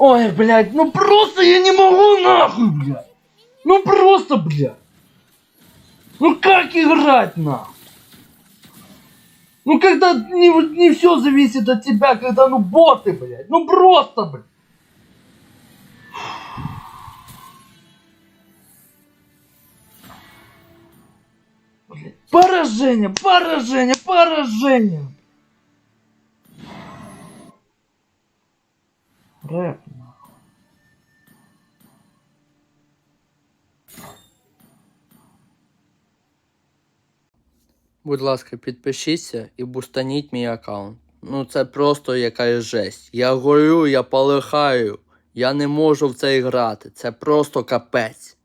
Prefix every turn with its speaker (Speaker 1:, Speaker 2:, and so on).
Speaker 1: Ой, блядь, ну просто я не могу нахуй, блядь. Ну просто, блядь. Ну как играть нахуй? Ну когда не, не все зависит от тебя, когда ну боты, блядь. Ну просто, блядь. Поражение, поражение, поражение. Нахуй.
Speaker 2: Будь ласка, підпишіться і бустаніть мій аккаунт. Ну це просто якась жесть. Я горю, я полихаю. Я не можу в це грати. Це просто капець.